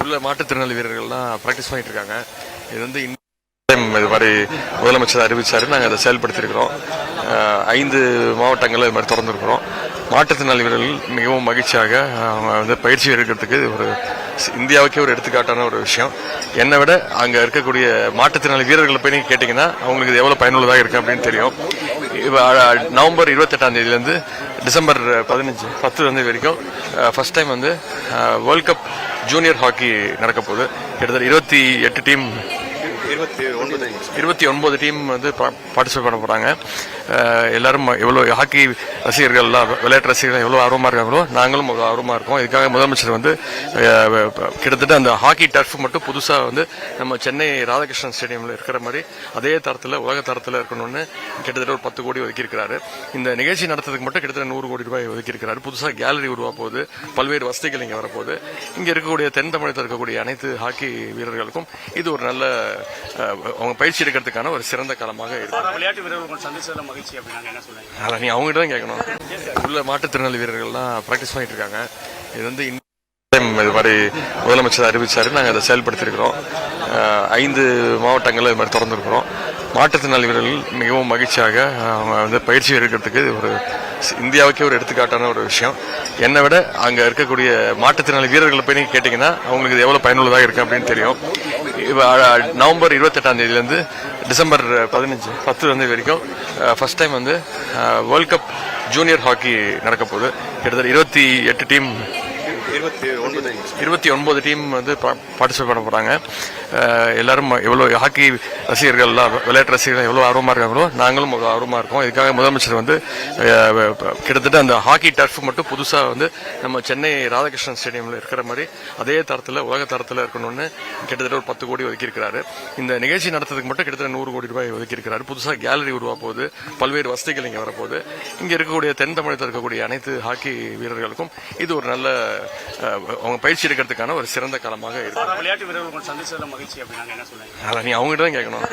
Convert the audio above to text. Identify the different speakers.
Speaker 1: உள்ள மாற்றுத்திறனாளி வீரர்கள்லாம் ப்ராக்டிஸ் பண்ணிட்டு இருக்காங்க இது வந்து இந்த இது மாதிரி முதலமைச்சர் அறிவிச்சாரு. நாங்கள் அதை செயல்படுத்தியிருக்கிறோம். ஐந்து மாவட்டங்களில் இது மாதிரி திறந்துருக்கிறோம். மாற்றுத்திறனாளி வீரர்கள் மிகவும் மகிழ்ச்சியாக அவங்க வந்து பயிற்சி எடுக்கிறதுக்கு ஒரு இந்தியாவுக்கே ஒரு எடுத்துக்காட்டான ஒரு விஷயம். என்னை விட அங்கே இருக்கக்கூடிய மாற்றுத்திறனாளி வீரர்களை போய் நீங்கள் கேட்டிங்கன்னா அவங்களுக்கு இது எவ்வளோ பயனுள்ளதாக இருக்குது அப்படின்னு தெரியும். நவம்பர் இருபத்தெட்டாம் தேதியிலேருந்து டிசம்பர் பதினஞ்சு பத்து வந்து வரைக்கும் ஃபஸ்ட் டைம் வந்து வேர்ல்ட் கப் ஜூனியர் ஹாக்கி நடக்க போகுது கிட்டத்தட்ட இருபத்தி எட்டு டீம்
Speaker 2: இருபத்தி ஒன்பது
Speaker 1: இருபத்தி ஒன்பது டீம் வந்து பார்ட்டிசிபேட் பண்ண போறாங்க. எல்லாரும் எவ்வளோ ஹாக்கி ரசிகர்கள்லாம் விளையாட்டு ரசிகர்கள் எவ்வளோ ஆர்வமாக இருக்காங்களோ நாங்களும் அவ்வளவு ஆர்வமாக இருக்கோம். இதுக்காக முதலமைச்சர் வந்து கிட்டத்தட்ட அந்த ஹாக்கி டர்ஃப் மட்டும் புதுசாக வந்து நம்ம சென்னை ராதாகிருஷ்ணன் ஸ்டேடியமில் இருக்கிற மாதிரி அதே தரத்தில் உலக தரத்தில் இருக்கணும்னு கிட்டத்தட்ட ஒரு பத்து கோடி ஒதுக்கியிருக்கிறாரு. இந்த நிகழ்ச்சி நடத்துறதுக்கு மட்டும் கிட்டத்தட்ட நூறு கோடி ரூபாய் ஒதுக்கியிருக்கிறாரு. புதுசாக கேலரி உருவாக போகுது பல்வேறு வசதிகள் இங்கே வரப்போகுது. இங்கே இருக்கக்கூடிய தென் தமிழகத்தில் இருக்கக்கூடிய அனைத்து ஹாக்கி வீரர்களுக்கும் இது ஒரு நல்ல அவங்க பயிற்சி எடுக்கிறதுக்கான ஒரு சிறந்த காலமாக இருக்கும்
Speaker 3: விளையாட்டு வீரர்கள் சந்திச்சதுல மகிழ்ச்சி அப்படின்னாங்க என்ன சொல்லுங்க
Speaker 1: அதான் நீ அவங்ககிட்ட தான் கேட்கணும். உள்ள மாற்றுத்திறனாளி வீரர்கள்லாம் ப்ராக்டிஸ் பண்ணிட்டு இருக்காங்க. இது வந்து இது மாதிரி முதலமைச்சர் அறிவிச்சாரு. நாங்கள் அதை செயல்படுத்தியிருக்கிறோம். அஹ், ஐந்து மாவட்டங்களில் இது மாதிரி திறந்துருக்கிறோம். மாற்றுத்திறனாளி வீரர்கள் மிகவும் மகிழ்ச்சியாக அவங்க வந்து பயிற்சி எடுக்கிறதுக்கு ஒரு இந்தியாவுக்கே ஒரு எடுத்துக்காட்டான ஒரு விஷயம். என்னை விட அங்கே இருக்கக்கூடிய மாற்றுத்திறனாளி வீரர்களை போய் நீங்கள் கேட்டிங்கன்னா அவங்களுக்கு எவ்வளோ பயனுள்ளதாக இருக்கு அப்படின்னு தெரியும். நவம்பர் இருபத்தெட்டாம் தேதியிலேருந்து டிசம்பர் பதினஞ்சு பத்து வந்து வரைக்கும் ஃபர்ஸ்ட் டைம் வந்து வேர்ல்ட் கப் ஜூனியர் ஹாக்கி நடக்க போகுது கிட்டத்தட்ட இருபத்தி எட்டு டீம்
Speaker 2: இருபத்தி ஒன்பது
Speaker 1: இருபத்தி ஒன்பது டீம் வந்து பார்ட்டிசிபேட் பண்ண போறாங்க. எல்லாரும் எவ்வளோ ஹாக்கி ரசிகர்கள்லாம் விளையாட்டு ரசிகர்கள் எவ்வளோ ஆர்வமாக இருக்காங்களோ நாங்களும் ஆர்வமாக இருக்கோம். இதுக்காக முதலமைச்சர் வந்து கிட்டத்தட்ட அந்த ஹாக்கி டர்ஃப் மட்டும் புதுசாக வந்து நம்ம சென்னை ராதாகிருஷ்ணன் ஸ்டேடியமில் இருக்கிற மாதிரி அதே தரத்தில் உலக தரத்தில் இருக்கணும்னு கிட்டத்தட்ட ஒரு பத்து கோடி ஒதுக்கியிருக்கிறாரு. இந்த நிகழ்ச்சி நடத்துறதுக்கு மட்டும் கிட்டத்தட்ட நூறு கோடி ரூபாய் ஒதுக்கியிருக்கிறாரு. புதுசாக கேலரி உருவா போகுது பல்வேறு வசதிகள் இங்கே வரப்போகுது. இங்கே இருக்கக்கூடிய தென் தமிழகத்தில் இருக்கக்கூடிய அனைத்து ஹாக்கி வீரர்களுக்கும் இது ஒரு நல்ல அவங்க பயிற்சி எடுக்கிறதுக்கான ஒரு சிறந்த காலமாக இருக்கும்
Speaker 3: விளையாட்டு வீரர்கள் சந்திச்சதுல மகிழ்ச்சி அப்படின்னாங்க என்ன சொல்லுங்க
Speaker 1: அதான் நீ அவங்ககிட்ட தான் கேட்கணும்.